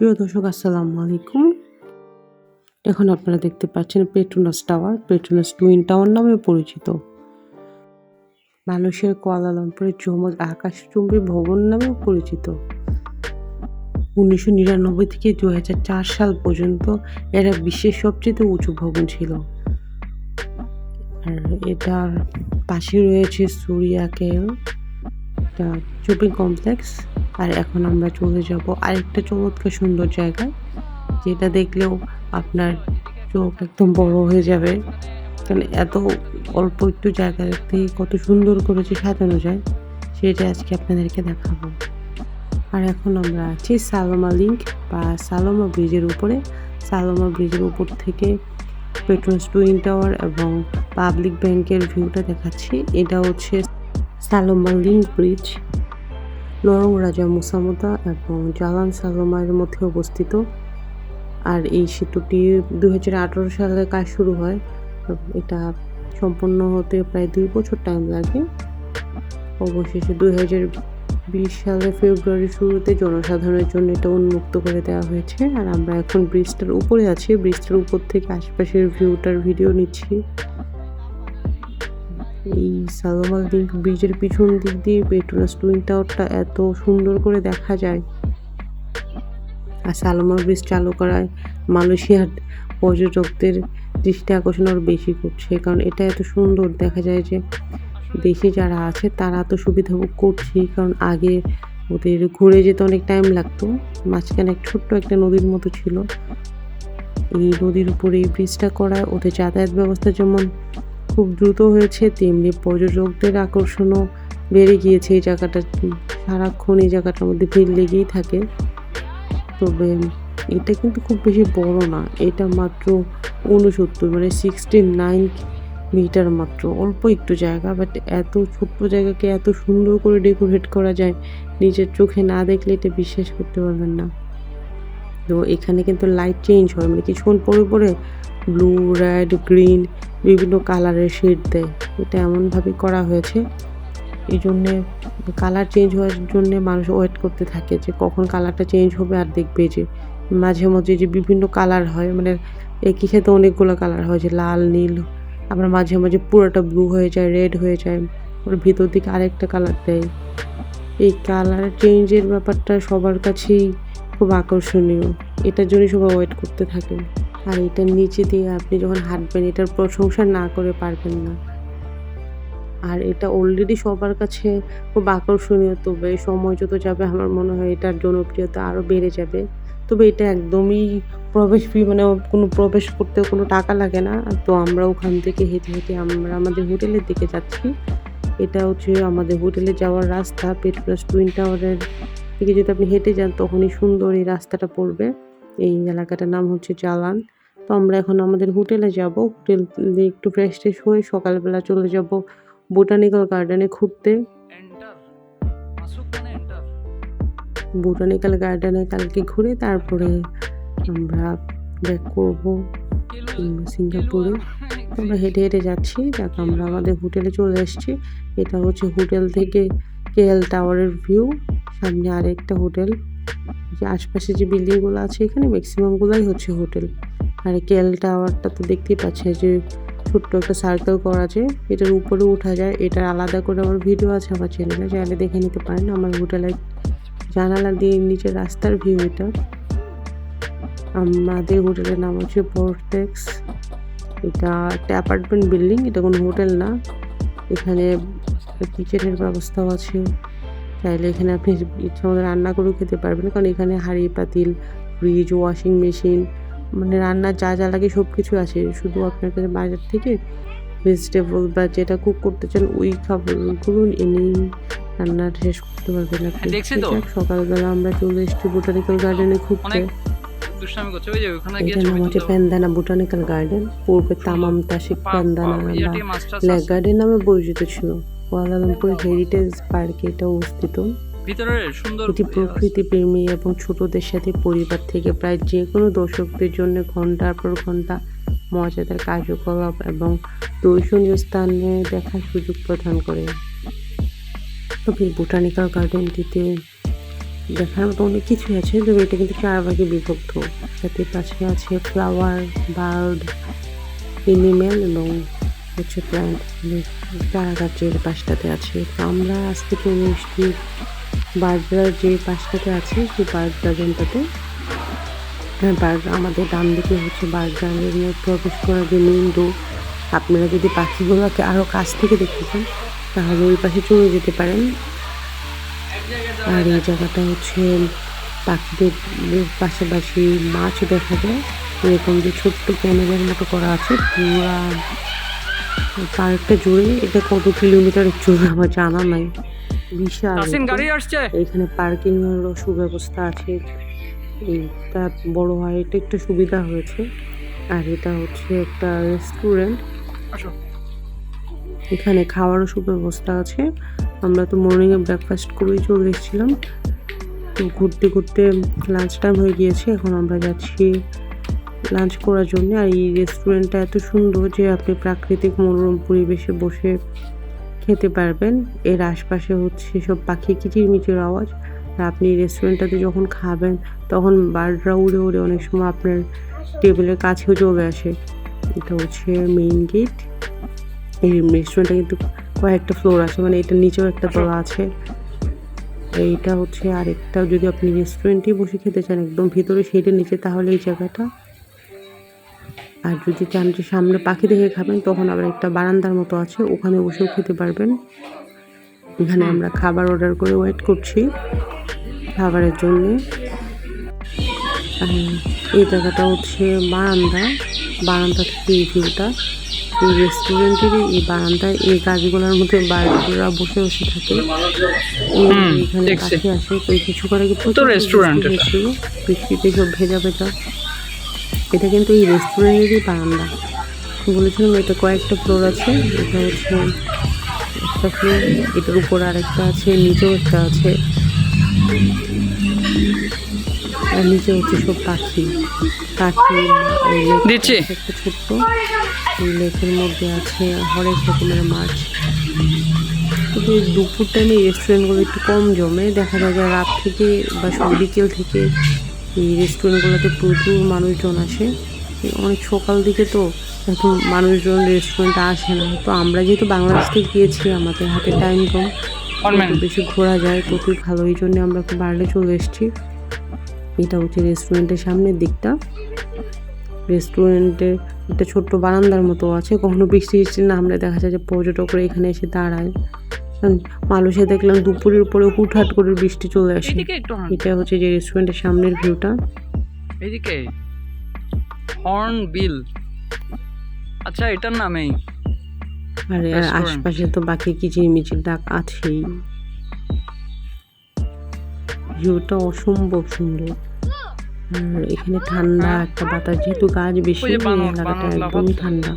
প্রিয় দর্শক, আসসালামু আলাইকুম। এখন আপনারা দেখতে পাচ্ছেন Petronas tower Petronas twin tower নামে পরিচিত। মানুষের কোয়ালালামপুরের চমক আকাশচুম্বী ভবন নামেও পরিচিত। উনিশশো নিরানব্বই থেকে দু হাজার চার সাল পর্যন্ত এরা বিশ্বের সবচেয়ে উঁচু ভবন ছিল। আর এটার পাশে রয়েছে সুরিয়া কেল একটা শপিং কমপ্লেক্স আর এখন আমরা চলে যাব আরেকটা চমৎকার সুন্দর জায়গা যেটা দেখলেও আপনার চোখ একদম বড় হয়ে যাবে। কারণ এত অল্প একটু জায়গাতে কত সুন্দর করে যে সাজানো যায়, সেটা আজকে আপনাদেরকে দেখাবো। আর এখন আমরা আছি সালোমা লিঙ্ক বা সালোমা ব্রিজের উপরে। সালোমা ব্রিজের উপর থেকে পেট্রোলস টুইন টাওয়ার এবং পাবলিক ব্যাংকের ভিউটা দেখাচ্ছি। এটা হচ্ছে সালোমা লিঙ্ক ব্রিজ। লরং রাজা মুসামুদা এবং জালান সালোমার মধ্যে অবস্থিত। আর এই সেতুটি দুই হাজার আঠেরো সালে কাজ শুরু হয়। এটা সম্পন্ন হতে প্রায় দুই বছর টাইম লাগে। অবশেষে হাজার বিশ সালে ফেব্রুয়ারি শুরুতে জনসাধারণের জন্য এটা উন্মুক্ত করে দেওয়া হয়েছে। আর আমরা এখন ব্রিজটার উপরে আছি। ব্রিজটার উপর থেকে আশপাশের ভিউটার ভিডিও নিচ্ছি। এই সালোমাল লিঙ্ক ব্রিজের পিছন দিক দিয়ে পেট্রোনাস টুইন টাওয়ারটা এত সুন্দর করে দেখা যায়। আর সালোমাল ব্রিজ চালু করায় মালয়েশিয়ার পর্যটকদের দৃষ্টি আকর্ষণ আরও বেশি করছে, কারণ এটা এত সুন্দর দেখা যায় যে দেশে যারা আছে তারা তো সুবিধা ভোগ করছেই, কারণ আগে ওদের ঘুরে যেতে অনেক টাইম লাগতো। মাঝখানে এক ছোট্ট একটা নদীর মতো ছিল। এই নদীর উপরে এই ব্রিজটা করায় ওদের যাতায়াত ব্যবস্থা যেমন খুব দ্রুত হয়েছে, তেমনি পর্যটকদের আকর্ষণও বেড়ে গিয়েছে। এই জায়গাটা সারাক্ষণ এই জায়গাটার মধ্যে ভিড় লেগেই থাকে। তবে এটা কিন্তু খুব বেশি বড় না, এটা মাত্র উনসত্তর মানে সিক্সটি নাইন মিটার মাত্র। অল্প একটু জায়গা বাট এত ছোট্ট জায়গাকে এত সুন্দর করে ডেকোরেট করা যায়, নিজের চোখে না দেখলে এটা বিশ্বাস করতে পারবেন না। তো এখানে কিন্তু লাইট চেঞ্জ হয় মানে কিছুক্ষণ পরে পরে ব্লু রেড গ্রিন বিভিন্ন কালারের শেড দেয়। এটা এমনভাবে করা হয়েছে। এই জন্যে কালার চেঞ্জ হওয়ার জন্য মানুষ ওয়েট করতে থাকে যে কখন কালারটা চেঞ্জ হবে আর দেখবে যে মাঝে মাঝে যে বিভিন্ন কালার হয় মানে একই সাথে অনেকগুলো কালার হয়, যে লাল, নীল, আবার মাঝে মাঝে পুরোটা ব্লু হয়ে যায় রেড হয়ে যায়, ওর ভিতর দিকে আরেকটা কালার দেয়। এই কালার চেঞ্জের ব্যাপারটা সবার কাছেই খুব আকর্ষণীয়। এটার জন্যই সবাই ওয়েট করতে থাকে। আর এটার নিচে দিয়ে আপনি যখন হাঁটবেন, এটার প্রশংসা না করে পারবেন না। আর এটা অলরেডি সবার কাছে খুব আকর্ষণীয়, তবে সময় যত যাবে, আমার মনে হয় এটার জনপ্রিয়তা আরও বেড়ে যাবে। তবে এটা একদমই প্রবেশ ফি মানে কোনো প্রবেশ করতে কোনো টাকা লাগে না। তো আমরা ওখান থেকে হেঁটে হেঁটে আমরা আমাদের হোটেলের দিকে যাচ্ছি। এটা হচ্ছে আমাদের হোটেলে যাওয়ার রাস্তা পেট প্লাস টুইন টাওয়ারের থেকে যদি আপনি হেঁটে যান, তখনই সুন্দর এই রাস্তাটা পড়বে। এই এলাকাটার নাম হচ্ছে জালান। তো আমরা এখন আমাদের হোটেলে যাব। হোটেলে একটু ফ্রেশ ট্রেশ হয়ে সকালবেলা চলে যাব বোটানিক্যাল গার্ডেনে ঘুরতে। বোটানিক্যাল গার্ডেনে কালকে ঘুরে তারপরে আমরা ব্যাক করব সিঙ্গাপুরে। আমরা হেঁটে হেঁটে যাচ্ছি। দেখ আমরা আমাদের হোটেলে চলে এসেছি। এটা হচ্ছে হোটেল থেকে কেএল টাওয়ারের ভিউ সামনে আরেকটা হোটেল। যে আশপাশে যে বিল্ডিংগুলো আছে, এখানে ম্যাক্সিমামগুলোই হচ্ছে হোটেল। আর কেএল টাওয়ারটা তো দেখতেই পাচ্ছে যে ছোট্ট একটা সার্কেল করা আছে, এটার উপরে উঠা যায়। এটার আলাদা করে আমার ভিডিও আছে আমার চ্যানেলে চাইলে দেখে নিতে পারেন। আমার হোটেলের জানালা দিয়ে নিচে রাস্তার ভিউ এটা। আমাদের হোটেলের নাম হচ্ছে ভোরটেক্স এটা একটা অ্যাপার্টমেন্ট বিল্ডিং এটা কোনো হোটেল না। এখানে কিচেনের ব্যবস্থাও আছে। চাইলে এখানে আপনি ইচ্ছা মতো রান্না করেও খেতে পারবেন। কারণ এখানে হাঁড়ি পাতিল ফ্রিজ ওয়াশিং মেশিন মানে রান্নার যা যা লাগে সব কিছু আছে। শুধু আপনার কাছে বাজার থেকে ভেজিটেবল বা যেটা কুক করতে চান ওই খাবারগুলো এনেই রান্না শেষ করতে পারবেন আপনি। সকালবেলা আমরা চলে এসেছি বোটানিক্যাল গার্ডেনে ঘুরতে। এটা নাম হচ্ছে প্যান্দানা বোটানিক্যাল গার্ডেন পূর্বে তামাম তাসিক প্যান্দানা বা লেক গার্ডেন নামে পরিচিত ছিল। কুয়ালালামপুর হেরিটেজ পার্কে এটা অবস্থিত। এটি প্রকৃতি প্রেমী এবং ছোটদের সাথে পরিবার থেকে প্রায় যে কোনো দর্শকদের জন্য ঘণ্টার পর ঘণ্টা মজাদার কার্যকলাপ এবং দর্শনীয় স্থানে দেখার সুযোগ প্রদান করে। তবে বোটানিক্যাল গার্ডেনটিতে দেখার মতো অনেক কিছুই আছে তবে এটা কিন্তু চার ভাগে বিভক্ত। যাতে পাশে আছে ফ্লাওয়ার বার্ড এনিমেল এবং হচ্ছে প্ল্যান্ট চারা গাছের পাশটাতে আছে। তো আমরা আজকে চলে এসেছি বার্ডার যে পাশটাতে আছে, সেই বার্ড গার্ডেনটাতে বার্ড আমাদের ডান দিকে হচ্ছে বার্ড প্রবেশ করার যে মেইন ডোর আপনারা যদি পাখিগুলোকে আরও কাছ থেকে দেখতে চান তাহলে ওই পাশে চলে যেতে পারেন। আর এই জায়গাটা হচ্ছে পাখিদের পাশাপাশি মাছ দেখা যায়। এরকম যে ছোট্ট ক্যামেরার মতো করা আছে, পুরা পার্কটা জুড়ে এটা কত কিলোমিটার চলবে আমার জানা নাই। বিশাল এখানে পার্কিং এরও সুব্যবস্থা আছে। এটা বড় হয় এটা একটু সুবিধা হয়েছে। আর এটা হচ্ছে একটা রেস্টুরেন্ট এখানে খাওয়ারও সুব্যবস্থা আছে। আমরা তো মর্নিংয়ে ব্রেকফাস্ট করেই চলে এসেছিলাম। তো ঘুরতে ঘুরতে লাঞ্চ টাইম হয়ে গিয়েছে এখন আমরা যাচ্ছি লাঞ্চ করার জন্য আর এই রেস্টুরেন্টটা এত সুন্দর যে আপনি প্রাকৃতিক মনোরম পরিবেশে বসে খেতে পারবেন। এর আশপাশে হচ্ছে সব পাখি কিচিরমিচির আওয়াজ। আর আপনি রেস্টুরেন্টটাতে যখন খাবেন, তখন বার্ডরা উড়ে উড়ে অনেক সময় আপনার টেবিলের কাছেও চলে আসে। এটা হচ্ছে মেইন গেট এই রেস্টুরেন্টটা কিন্তু কয়েকটা ফ্লোর আছে মানে এটা নিচেও একটা তলা আছে। এইটা হচ্ছে আরেকটা, যদি আপনি রেস্টুরেন্টে বসে খেতে চান একদম ভিতরে সেইটা নিচে, তাহলে এই জায়গাটা আর যদি চান যে সামনে পাখি দেখে খাবেন তখন আবার একটা বারান্দার মতো আছে ওখানে বসেও খেতে পারবেন। এখানে আমরা খাবার অর্ডার করে ওয়েট করছি খাবারের জন্য। এই জায়গাটা হচ্ছে বারান্দা বারান্দা থেকে এই ভিউটা এই রেস্টুরেন্টের এই বারান্দায় এই গাছগুলোর মধ্যে বাড়িগুলোরা বসে বসে থাকে। এখানে। পাখি আসে তো কিছু করে। বৃষ্টিতে সব ভেজা ভেজা। এটা কিন্তু এই রেস্টুরেন্টেরই বারান্দা। বলেছিলাম এটা কয়েকটা ফ্লোর আছে এটা হচ্ছে একটা ফ্লোর এটার উপর আরেকটা আছে নিচেও একটা আছে। আর নিচে হচ্ছে সব পাখি। পাখি দিচ্ছি। একটা ছোট্ট এই লেকের মধ্যে আছে হরেক রকমের মাছ। তবে দুপুর টাইমে রেস্টুরেন্টগুলো একটু কম জমে। দেখা যায় রাত থেকে বা সব বিকেল থেকে এই রেস্টুরেন্টগুলোতে প্রচুর মানুষজন আসে। অনেক সকাল দিকে তো এখন মানুষজন রেস্টুরেন্টে আসে না। তো আমরা যেহেতু বাংলাদেশ থেকে গিয়েছি আমাদের হাতে টাইম কম. বেশি ঘোরা যায় ততই ভালো। এই জন্য আমরা একটু বাড়লে চলে এসেছি। এটা হচ্ছে রেস্টুরেন্টের সামনের দিকটা। রেস্টুরেন্টে একটা ছোট্ট বারান্দার মতো আছে। কখনো বৃষ্টি টিষ্টি না আমরা দেখা যায় যে পর্যটকরা এখানে এসে দাঁড়ায়। মানুষে দেখলাম দুপুরের উপরে হুটহাট করে বৃষ্টি চলে আসে। এটা হচ্ছে যে রেস্টুরেন্টের সামনের ভিউটা এইদিকে হর্ন বিল আচ্ছা এটার নামেই। আর আশপাশে তো বাকি কিচিরমিচির ডাক আছেই। ভিউটা অসম্ভব সুন্দর। আর এখানে ঠান্ডা একটা বাতাস যেহেতু গাছ বেশি এলাকাটা একদমই ঠান্ডা।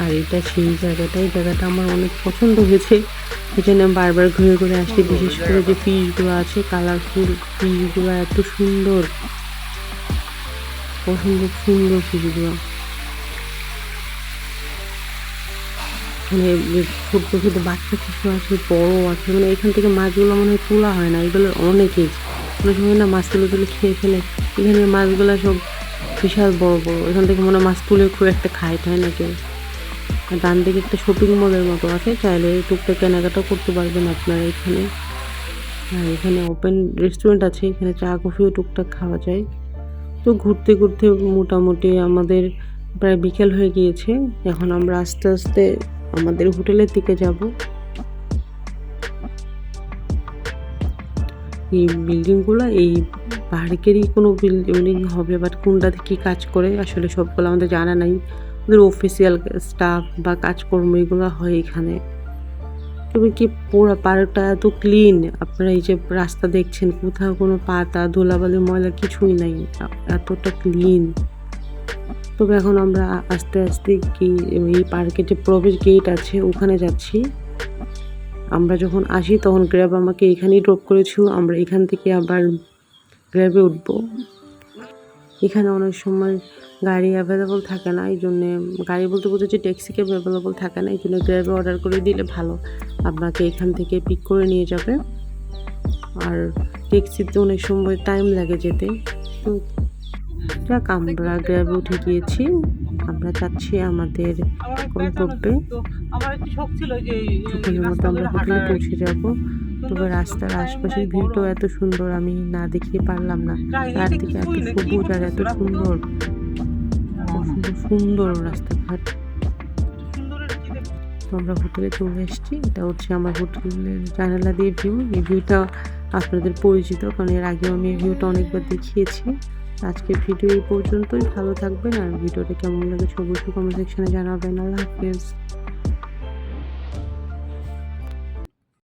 আর এটা সেই জায়গাটা, এই জায়গাটা আমার অনেক পছন্দ হয়েছে। এখানে বারবার ঘুরে ঘুরে আসছি, বিশেষ করে যে ফিশগুলো আছে কালারফুল ফিশগুলো এত সুন্দর। অসম্ভব সুন্দর ফিশগুলো মানে যে ছোট্ট ছোট বাচ্চা কিছু আছে, বড় আছে মানে এখান থেকে মাছগুলো মনে হয় তোলা হয় না, এগুলো অনেকেই। অনেক সময় না মাছ তুলে তুলে খেয়ে ফেলে। এখানে মাছগুলো সব বিশাল বড় বড়, এখান থেকে মনে মাছ তুলে খুব একটা খায় তাই না কেউ। ডান দিকে একটা শপিং মলের মতো আছে। চাইলে টুকটাক কেনাকাটা করতে পারবেন আপনারা এখানে। আর এখানে ওপেন রেস্টুরেন্ট আছে, এখানে চা, কফিও টুকটাক খাওয়া যায়। তো ঘুরতে ঘুরতে মোটামুটি আমাদের প্রায় বিকেল হয়ে গিয়েছে। এখন আমরা আস্তে আস্তে আমাদের হোটেলের দিকে যাব। এই বিল্ডিংগুলো এই পার্কেরই কোনো বিল্ডিং হবে বাট কোনটাতে কী কাজ করে, আসলে সবগুলো আমাদের জানা নাই। ওদের অফিসিয়াল স্টাফ বা কাজকর্ম এগুলো হয় এখানে। তবে কি পুরো পার্কটা এত ক্লিন আপনারা এই যে রাস্তা দেখছেন, কোথাও কোনো পাতা, ধুলাবালি, ময়লা কিছুই নাই। এতটা ক্লিন তবে এখন আমরা আস্তে আস্তে কি এই পার্কের যে প্রবেশ গেট আছে, ওখানে যাচ্ছি। আমরা যখন আসি, তখন গ্র্যাব আমাকে এখানেই ড্রপ করেছিল। আমরা এখান থেকে আবার গ্র্যাবে উঠবো। এখানে অনেক সময় গাড়ি অ্যাভেলেবল থাকে না এই জন্যে গাড়ি বলতে বোঝাচ্ছে ট্যাক্সি ক্যাব অ্যাভেলেবল থাকে না এই জন্য গ্র্যাবে অর্ডার করে দিলে ভালো। আপনাকে এখান থেকে পিক করে নিয়ে যাবে। আর ট্যাক্সিতে অনেক সময় টাইম লাগে যেতে। যাক, আমরা গ্র্যাবে উঠে গিয়েছি। আমরা যাচ্ছি আমাদের গন্তব্যে। যে মতো আমরা হোটেলে পৌঁছে যাব। তবে রাস্তার আশপাশের ভিউটাও এত সুন্দর, আমি না দেখিয়ে পারলাম না। চারদিকে এত সবুজ আর এত সুন্দর। এত সুন্দর রাস্তাঘাট? তো আমরা হোটেলে চলে এসেছি। এটা হচ্ছে আমার হোটেলের জানালা দিয়ে ভিউ এই ভিউটা আপনাদের পরিচিত, কারণ এর আগেও আমি এই ভিউটা অনেকবার দেখিয়েছি। আজকে ভিডিও এই পর্যন্তই। ভালো থাকবেন। আর ভিডিওটা কেমন লাগে অবশ্যই কমেন্ট সেকশনে জানাবেন। আল্লাহ হাফিজ।